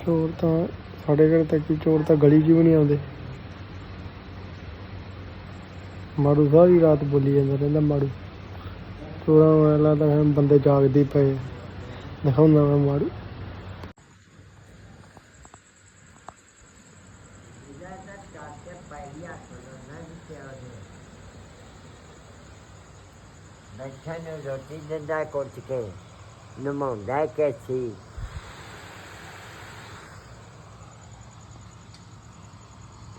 ਚੋਰ ਤਾਂ, ਸਾਡੇ ਘਰ ਤੱਕ ਹੀ ਚੋਰ ਤਾਂ ਗਲੀ 'ਚ ਵੀ ਨਹੀਂ ਆਉਂਦੇ। ਮਾੜੂ ਸਾਰੀ ਰਾਤ ਬੋਲੀ ਜਾਂਦਾ ਰਹਿੰਦਾ ਮਾੜੂ। ਚੋਰਾਂ ਨੂੰ ਐਂ ਲੱਗਦਾ ਬੰਦੇ ਜਾਗਦੇ ਪਏ ਦਿਖਾਉਂਦਾ ਮੈਂ ਮਾੜੂ। ਬੱਚਾ ਨੂੰ ਰੋਟੀ ਦਿੰਦਾ ਕੁੱਟ ਕੇ, ਨਮਾਉਂਦਾ ਕੈਸੀ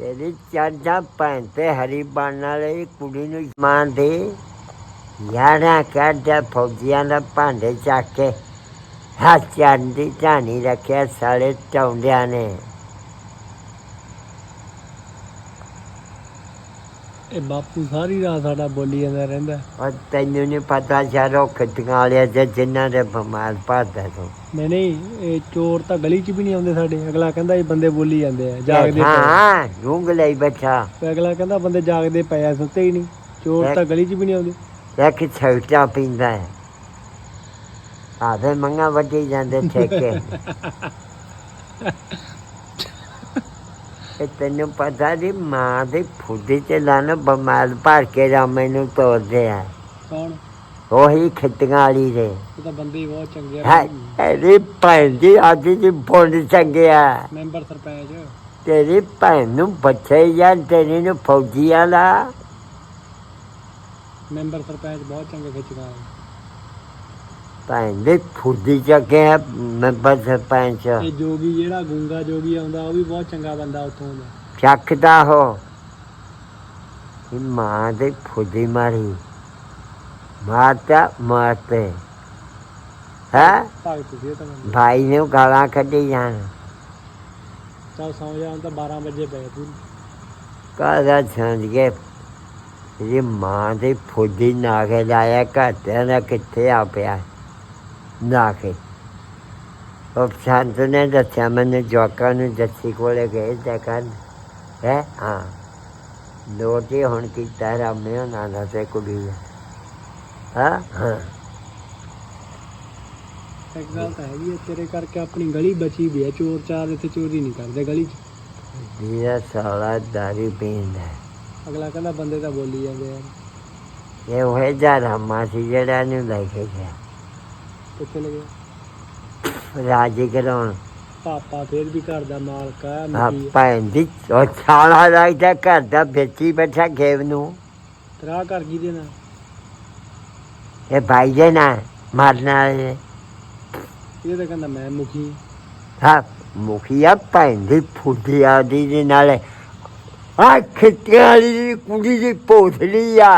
ਤੇਰੀ ਚਾਂਦਾ ਭੈਣ ਤੇ ਹਰੀ ਬਣਨ ਵਾਲੀ ਕੁੜੀ ਨੂੰ ਮਾਂ ਦੇ। ਯਾਰਾਂ ਕੱਢ ਫੌਜੀਆਂ ਦਾ ਭਾਂਡੇ ਚੱਕ ਕੇ ਹੱਥ ਚੰਦੀ ਢਾਣੀ ਰੱਖਿਆ ਸਾਲੇ ਟੌਂਦਿਆਂ ਨੇ। ਇਹ ਬਾਪੂ ਸਾਰੀ ਰਾਤ ਸਾਡਾ ਬੋਲੀ ਜਾਂਦਾ ਰਹਿੰਦਾ। ਔਰ ਤੈਨੂੰ ਨਹੀਂ ਪਤਾ ਸ਼ਾਰੋ ਖੱਟੀਆਂ ਵਾਲਿਆ ਜੇ ਜਿਨ੍ਹਾਂ ਦੇ ਬਿਮਾਰ ਪਾਦਾ ਤੂੰ। ਨਹੀਂ ਨਹੀਂ ਇਹ ਚੋਰ ਤਾਂ ਗਲੀ 'ਚ ਵੀ ਨਹੀਂ ਆਉਂਦੇ ਸਾਡੇ। ਅਗਲਾ ਕਹਿੰਦਾ ਇਹ ਬੰਦੇ ਬੋਲੀ ਜਾਂਦੇ ਆ ਜਾਗਦੇ ਪਏ। ਹਾਂ ਰੂੰਗ ਲਈ ਬੈਠਾ। ਤੇ ਅਗਲਾ ਕਹਿੰਦਾ ਬੰਦੇ ਜਾਗਦੇ ਪਏ ਆ ਸੁੱਤੇ ਹੀ ਨਹੀਂ। ਚੋਰ ਤਾਂ ਗਲੀ 'ਚ ਵੀ ਨਹੀਂ ਆਉਂਦੇ। ਇੱਕ ਛੋਟਾ ਪੀਂਦਾ ਹੈ। ਆਵੇ ਮੰਗਾ ਵੱਡੀ ਜਾਂਦੇ ਠੇਕੇ। ਇਹ ਤੈਨੂੰ ਪਤਾ ਦੀ ਮਾਂ ਦੇ ਫੁੱਦੀ ਤੇ ਲਾਣ ਬਿਮਾਰ ਭਰ ਕੇ ਜਾ ਮੈਨੂੰ ਤੋੜਦੇ ਆ। ਕੌਣ? ਉਹੀ ਖਿੱਤੀਆਂ ਵਾਲੀ ਦੇ। ਇਹ ਤਾਂ ਬੰਦੇ ਹੀ ਬਹੁਤ ਚੰਗੇ ਹੈ ਆ ਇਹਦੀ ਭੈਣ ਦੀ ਅੱਜ ਦੀ ਬੋਂਡ ਚੰਗਿਆ ਮੈਂਬਰ ਸਰਪੰਚ। ਤੇਰੀ ਭੈਣ ਨੂੰ ਬੱਚੇ ਜਾਂ ਤੇਰੀ ਨੂੰ ਫੌਜੀਆਂ ਦਾ ਮੈਂਬਰ ਸਰਪੰਚ ਬਹੁਤ ਚੰਗੇ ਖਿੱਚਦਾ ਹੈ। ਭੈਣ ਦੀ ਫੁੱਦੀ ਚੱਕੇ ਹੈ ਮੈਂਬਰ ਸਰਪੰਚ। ਇਹ ਜੋਗੀ ਜਿਹੜਾ ਗੁੰਗਾ ਜੋਗੀ ਆਉਂਦਾ ਉਹ ਵੀ ਬਹੁਤ ਚੰਗਾ ਬੰਦਾ ਉੱਥੋਂ ਦਾ। ਚੱਕਦਾ ਹੋ ਇਹ ਮਾਂ ਦੇ ਫੁੱਦੀ ਮਾਰੀ। ਮਾਤਾ ਮਾਤੇ ਹੈ? ਭਗਤ ਤਾਂ ਭਾਈ ਨੂੰ ਗਾਲਾਂ ਕੱਢੀ ਜਾਣ ਚੱਲ ਸੌਂ ਜਾ ਹੁਣ ਤਾਂ 12 ਵਜੇ ਪਏ ਪੂਰੀ ਕਾਹਦਾ ਛੰਝ ਕੇ ਇਹ ਮਾਂ ਦੇ ਫੁੱਦੀ ਨਾ ਕੇ ਲਾਇਆ ਘਾਟਿਆਂ ਦਾ ਕਿੱਥੇ ਆ ਪਿਆ? ਨਾ ਕੇ ਉਹ ਸੰਤ ਨੇ ਦੱਸਿਆ ਮੈਨੂੰ ਜਵਾਕਾਂ ਨੂੰ ਜੱਸੀ ਕੋਲੇ ਗਏ ਤੇ ਕੰਨ ਹੈ ਹਾਂ ਲੋਟੀ ਹੁਣ ਕੀ ਤਾਰਾ ਮੈਂ ਨਾ ਨਾ ਤੇ ਕੁੜੀ ਹੈ। ਹਾਂ ਹਾਂ ਇੱਕ ਗੱਲ ਤਾਂ ਹੈਗੀ ਹੈ ਤੇਰੇ ਕਰਕੇ ਆਪਣੀ ਗਲੀ ਬਚੀ ਵੀ ਹੈ ਚੋਰ ਚਾਰ ਇੱਥੇ ਚੋਰੀ ਨਹੀਂ ਕਰਦੇ ਗਲੀ 'ਚ ਵੀਰਾ ਸਾਲਾ ਦਾਰੀ ਪੀਂਦਾ ਅਗਲਾ ਕਹਿੰਦਾ ਬੰਦੇ ਤਾਂ ਬੋਲੀ ਜਾਂਦੇ ਆ ਇਹ ਉਹ ਜਾ ਰਾਮਾ ਸੀ ਜਿਹੜਾ ਨੂੰ ਲੈ ਕੇ ਗਿਆ ਕਿੱਥੇ ਲਗੇ? ਰਾਜੀ ਕਰਾਉਣ ਪਾਪਾ ਫੇਰ ਵੀ ਘਰ ਦਾ ਮਾਲਕ ਆ। ਭੈਣ ਦੀ ਉਹ ਸਾਲਾ ਲੱਗਦਾ ਘਰ ਦਾ ਵੇਚੀ ਬੈਠਾ ਗੇਵ ਨੂੰ। ਤੇਰਾ ਘਰ ਕੀ ਦੇਣਾ ਇਹ ਭਾਈ ਦੇ ਨਾ ਮਾਰਨਾ ਵਾਲੇ ਇਹ ਤਾਂ ਕਹਿੰਦਾ ਮੈਂ ਮੁਖੀ। ਹਾਂ ਮੁਖੀਆ ਭੈਣ ਦੀ ਫੁੱਟੀ ਆਦੀ ਦੇ ਨਾਲ। ਆ ਖਿੱਤਿਆਂ ਵਾਲੀ ਦੀ ਕੁੜੀ ਦੀ ਪੋਥਲੀ ਆ।